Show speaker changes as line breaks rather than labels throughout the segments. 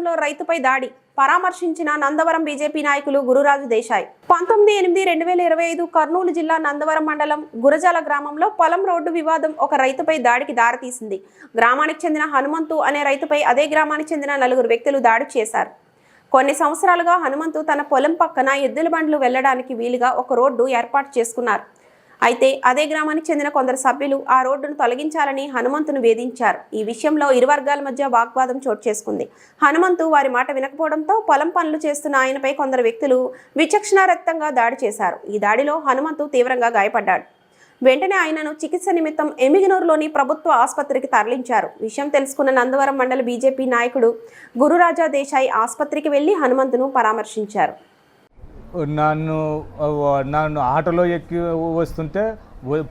పొలంలో రైతుపై దాడి. పరామర్శించిన నందవరం బీజేపీ నాయకులు గురురాజు దేశాయ్. పంతొమ్మిది ఎనిమిది రెండు వేల ఇరవై ఐదు కర్నూలు జిల్లా నందవరం మండలం గురజాల గ్రామంలో పొలం రోడ్డు వివాదం ఒక రైతుపై దాడికి దారితీసింది. గ్రామానికి చెందిన హనుమంతు అనే రైతుపై అదే గ్రామానికి చెందిన నలుగురు వ్యక్తులు దాడి చేశారు. కొన్ని సంవత్సరాలుగా హనుమంతు తన పొలం పక్కన ఎద్దుల బండ్లు వెళ్ళడానికి వీలుగా ఒక రోడ్డు ఏర్పాటు చేసుకున్నారు. అయితే అదే గ్రామానికి చెందిన కొందరు సభ్యులు ఆ రోడ్డును తొలగించాలని హనుమంతును వేధించారు. ఈ విషయంలో ఇరు వర్గాల మధ్య వాగ్వాదం చోటు చేసుకుంది. హనుమంతు వారి మాట వినకపోవడంతో పొలం పనులు చేస్తున్న ఆయనపై కొందరు వ్యక్తులు విచక్షణారహితంగా దాడి చేశారు. ఈ దాడిలో హనుమంతు తీవ్రంగా గాయపడ్డాడు. వెంటనే ఆయనను చికిత్స నిమిత్తం ఎమిగినూరులోని ప్రభుత్వ ఆసుపత్రికి తరలించారు. విషయం తెలుసుకున్న నందవరం మండల బీజేపీ నాయకుడు గురురాజా దేశాయ్ ఆసుపత్రికి వెళ్ళి హనుమంతును పరామర్శించారు.
నన్ను నన్ను ఆటోలో ఎక్కి వస్తుంటే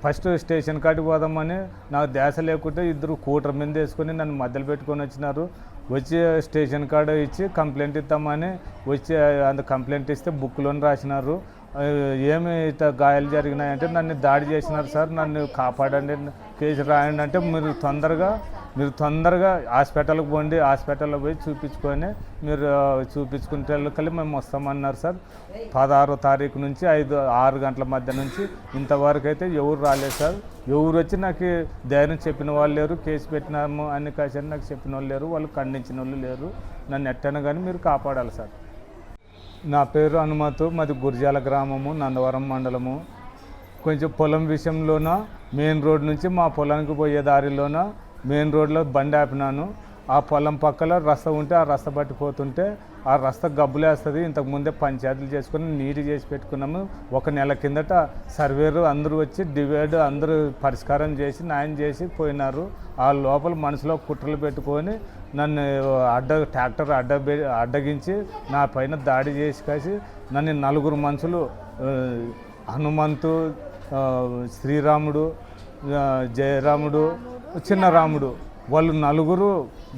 ఫస్ట్ స్టేషన్ కాడికి పోదామని నాకు దేశ లేకుంటే ఇద్దరు కూటర్ మీద వేసుకొని నన్ను మధ్యలో పెట్టుకొని వచ్చినారు. వచ్చి స్టేషన్ కార్డు ఇచ్చి కంప్లైంట్ ఇద్దామని వచ్చి అంత కంప్లైంట్ ఇస్తే బుక్లోని రాసినారు. ఏమి ఇట్లా గాయాలు జరిగినాయంటే నన్ను దాడి చేసినారు సార్ నన్ను కాపాడండి కేసు రాయండి అంటే మీరు తొందరగా మీరు తొందరగా హాస్పిటల్కి పోండి హాస్పిటల్లో పోయి చూపించుకొని మీరు చూపించుకుంటే కలిసి మేము వస్తామన్నారు సార్. పదహారో తారీఖు నుంచి ఐదు ఆరు గంటల మధ్య నుంచి ఇంతవరకు అయితే ఎవరు రాలేదు సార్. ఎవరు వచ్చి నాకు ధైర్యం చెప్పిన వాళ్ళు లేరు కేసు పెట్టినాము అని కాసి నాకు చెప్పిన వాళ్ళు లేరు వాళ్ళు ఖండించిన వాళ్ళు లేరు. నన్ను ఎట్టను కానీ మీరు కాపాడాలి సార్. నా పేరు హనుమతు మాది గుర్జాల గ్రామము నందవరం మండలము. కొంచెం పొలం విషయంలోన మెయిన్ రోడ్ నుంచి మా పొలానికి పోయే దారిలోన మెయిన్ రోడ్లో బండి ఆపినాను. ఆ పొలం పక్కల రస ఉంటే ఆ రస పట్టిపోతుంటే ఆ రస్త గబ్బులేస్తుంది. ఇంతకు ముందే పంచాయతీలు చేసుకుని నీటి చేసి పెట్టుకున్నాము. ఒక నెల కిందట సర్వేరు అందరూ వచ్చి డివైడ్ అందరూ పరిష్కారం చేసి న్యాయం చేసి పోయినారు. ఆ లోపల మనసులో కుట్రలు పెట్టుకొని నన్ను అడ్డ ట్రాక్టర్ అడ్డ అడ్డగించి నా పైన దాడి చేసి కాసి నన్ను నలుగురు మనుషులు హనుమంతు శ్రీరాముడు జయరాముడు చిన్న రాముడు. వాళ్ళు నలుగురు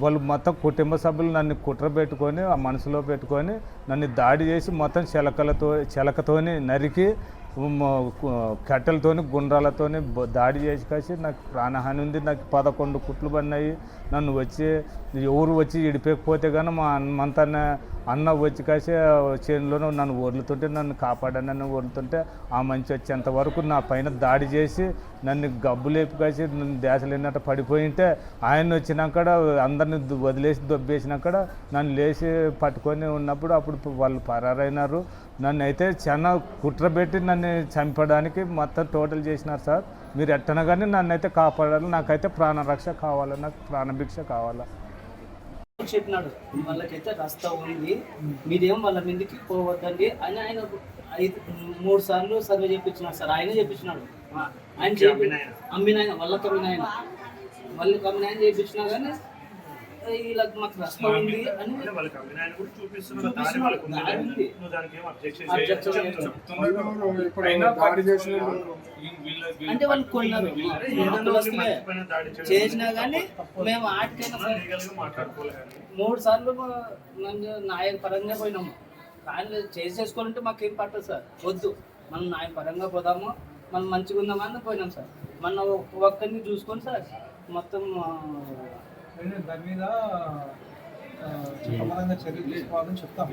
వాళ్ళు మొత్తం కుటుంబ సభ్యులు నన్ను కుట్ర పెట్టుకొని ఆ మనసులో పెట్టుకొని నన్ను దాడి చేసి మొత్తం చిలకలతో చిలకతోని నరికి కట్టెలతోని గుండ్రాలతోని దాడి చేసి కాసి నాకు ప్రాణహాని ఉంది. నాకు పదకొండు కుట్లు పడినాయి. నన్ను వచ్చి ఎవరు వచ్చి ఇడిపోకపోతే కానీ మా అన్నంతా అన్న వచ్చి కాసి చేనులోనూ నన్ను వదులుతుంటే నన్ను కాపాడానని నన్ను వదులుతుంటే ఆ మంచి వచ్చేంత వరకు నా పైన దాడి చేసి నన్ను గబ్బులేపి కాసి నన్ను దేశలేనట్టు పడిపోయింటే ఆయన వచ్చినాక అందరిని వదిలేసి దొబ్బేసినాక నన్ను లేచి పట్టుకొని ఉన్నప్పుడు అప్పుడు వాళ్ళు పరారైనారు. నన్ను అయితే చాలా కుట్ర పెట్టి నన్ను చంపడానికి మొత్తం టోటల్ చేసినారు సార్. మీరు ఎట్టన కానీ నన్ను అయితే కాపాడాలి నాకైతే ప్రాణరక్ష కావాలి నాకు ప్రాణభిక్ష కావాలా.
చెప్పినాడు? వాళ్ళకైతే రస్తా ఉంది మీరేం వాళ్ళ మీదకి పోవద్దండి అని ఆయన ఐదు మూడు సార్లు సర్వే చేయించినాడు సార్. ఆయన చేయించినాడు ఆయన అమ్మినాయన. వాళ్ళ కమ్మినాయన వాళ్ళు కమ్మినాయన చేయించినా కానీ వీళ్ళకి మాకు రస్తా ఉంది అని
అంటే. వీళ్ళు-
కొన్నారు. చేసినా కానీ. మేము ఆటికైనా. మూడు సార్లు నన్ను నాయక పరంగా పోయినాము. కానీ చేసేసుకోవాలంటే మాకేం పట్టదు సార్? వద్దు. మనం నాయన పరంగా పోదాము. మనం మంచిగా ఉందామని పోయినాం సార్. మన ఒక్కరిని చూసుకొని సార్. మొత్తం
దాని మీద చర్యలు తీసుకోవాలని చెప్తాం.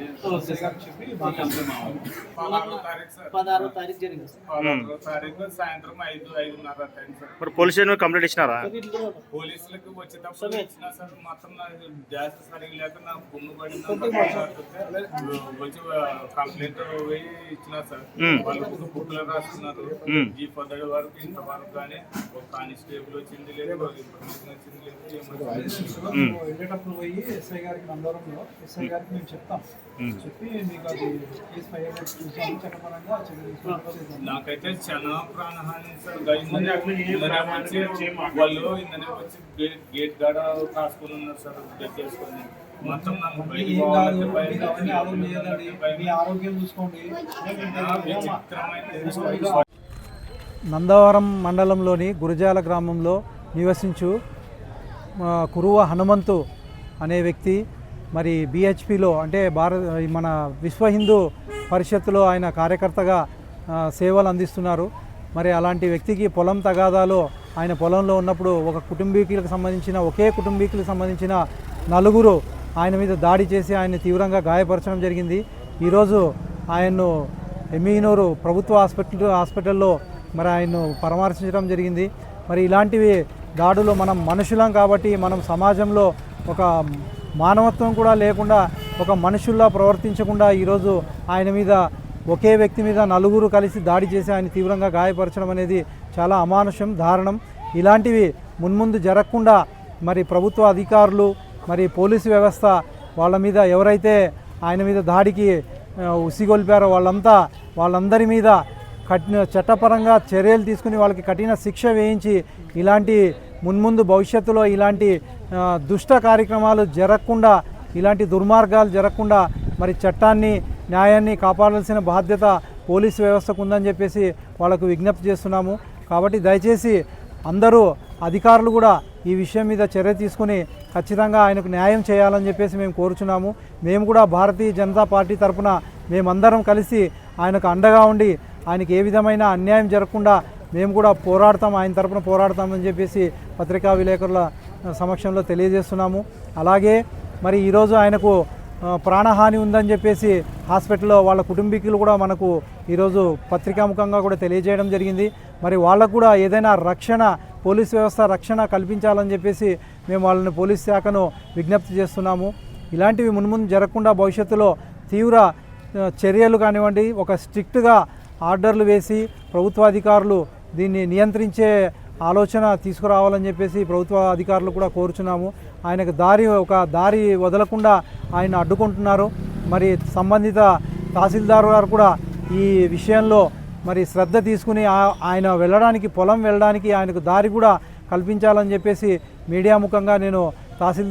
పదహారో తారీఖు
జరిగింది సార్.
సాయంత్రం ఐదు ఐదున్నర టైం సార్.
మరి పోలీస్ స్టేషన్ కంప్లైంట్ ఇచ్చినారా?
పోలీసులకు వచ్చేటప్పుడు ఇచ్చిన సార్ మొత్తం నాకు గ్యాస్ సరిగ్గా లేక పడింది వచ్చి కంప్లైంట్ పోయి ఇచ్చిన సార్. వాళ్ళు బుక్లో రాస్తున్నారు. ఈ వరకు ఇంతవరకు కానీ ఒక కానిస్టేబుల్ వచ్చింది లేదు ఇన్ఫర్మేషన్ వచ్చింది లేదు
పోయి ఎస్ఐ ఎస్ఐ గారికి మేము చెప్తాం. చెప్పి మీకు అది కేసు ఫైల్ చేసి చూసాము చట్టపరంగా
నాకైతే చాలా ప్రాణహాని వచ్చి వాళ్ళు ఇందనే వచ్చి గేట్ గేట్ కాడ కాసుకొని ఉన్నారు సార్. గేట్ చేసుకొని. మొత్తం
ఆరోగ్యం చూసుకోండి.
నందవరం మండలంలోని గురజాల గ్రామంలో నివసించు కురువ హనుమంతు అనే వ్యక్తి మరి బీహెచ్పిలో అంటే భారత మన విశ్వ హిందూ పరిషత్తులో ఆయన కార్యకర్తగా సేవలు అందిస్తున్నారు. మరి అలాంటి వ్యక్తికి పొలం తగాదాలో ఆయన పొలంలో ఉన్నప్పుడు ఒక కుటుంబీకులకు సంబంధించిన ఒకే కుటుంబీకులకు సంబంధించిన నలుగురు ఆయన మీద దాడి చేసి ఆయన తీవ్రంగా గాయపరచడం జరిగింది. ఈరోజు ఆయన్ను ఎమీనూరు ప్రభుత్వ హాస్పిటల్ హాస్పిటల్లో మరి ఆయన్ను పరామర్శించడం జరిగింది. మరి ఇలాంటివి దాడులు మనం మనుషులం కాబట్టి మనం సమాజంలో ఒక మానవత్వం కూడా లేకుండా ఒక మనుషుల్లా ప్రవర్తించకుండా ఈరోజు ఆయన మీద ఒకే వ్యక్తి మీద నలుగురు కలిసి దాడి చేసి ఆయన తీవ్రంగా గాయపరచడం అనేది చాలా అమానుషం దారుణం. ఇలాంటివి మున్ముందు జరగకుండా మరి ప్రభుత్వ అధికారులు మరి పోలీసు వ్యవస్థ వాళ్ళ మీద ఎవరైతే ఆయన మీద దాడికి ఉసిగొల్పారో వాళ్ళంతా వాళ్ళందరి మీద కఠిన చట్టపరంగా చర్యలు తీసుకుని వాళ్ళకి కఠిన శిక్ష వేయించి ఇలాంటి మున్ముందు భవిష్యత్తులో ఇలాంటి దుష్ట కార్యక్రమాలు జరగకుండా ఇలాంటి దుర్మార్గాలు జరగకుండా మరి చట్టాన్ని న్యాయాన్ని కాపాడాల్సిన బాధ్యత పోలీసు వ్యవస్థకు ఉందని చెప్పేసి వాళ్ళకు విజ్ఞప్తి చేస్తున్నాము. కాబట్టి దయచేసి అందరూ అధికారులు కూడా ఈ విషయం మీద చర్య తీసుకుని ఖచ్చితంగా ఆయనకు న్యాయం చేయాలని చెప్పేసి మేము కోరుచున్నాము. మేము కూడా భారతీయ జనతా పార్టీ తరఫున మేమందరం కలిసి ఆయనకు అండగా ఉండి ఆయనకి ఏ విధమైన అన్యాయం జరగకుండా మేము కూడా పోరాడతాం ఆయన తరపున పోరాడతామని చెప్పేసి పత్రికా విలేకరుల సమక్షంలో తెలియజేస్తున్నాము. అలాగే మరి ఈరోజు ఆయనకు ప్రాణహాని ఉందని చెప్పేసి హాస్పిటల్లో వాళ్ళ కుటుంబీకులు కూడా మనకు ఈరోజు పత్రికాముఖంగా కూడా తెలియజేయడం జరిగింది. మరి వాళ్ళకు కూడా ఏదైనా రక్షణ పోలీస్ వ్యవస్థ రక్షణ కల్పించాలని చెప్పేసి మేము వాళ్ళని పోలీస్ శాఖను విజ్ఞప్తి చేస్తున్నాము. ఇలాంటివి మున్ముందు జరగకుండా భవిష్యత్తులో తీవ్ర చర్యలు కానివ్వండి ఒక స్ట్రిక్ట్గా ఆర్డర్లు వేసి ప్రభుత్వాధికారులు దీన్ని నియంత్రించే ఆలోచన తీసుకురావాలని చెప్పేసి ప్రభుత్వ అధికారులు కూడా కోరుచున్నాము. ఆయనకు దారి ఒక దారి వదలకుండా ఆయన అడ్డుకుంటున్నారు. మరి సంబంధిత తహసీల్దార్ గారు కూడా ఈ విషయంలో మరి శ్రద్ధ తీసుకుని ఆయన వెళ్ళడానికి పొలం వెళ్ళడానికి ఆయనకు దారి కూడా కల్పించాలని చెప్పేసి మీడియా ముఖంగా నేను తహసీల్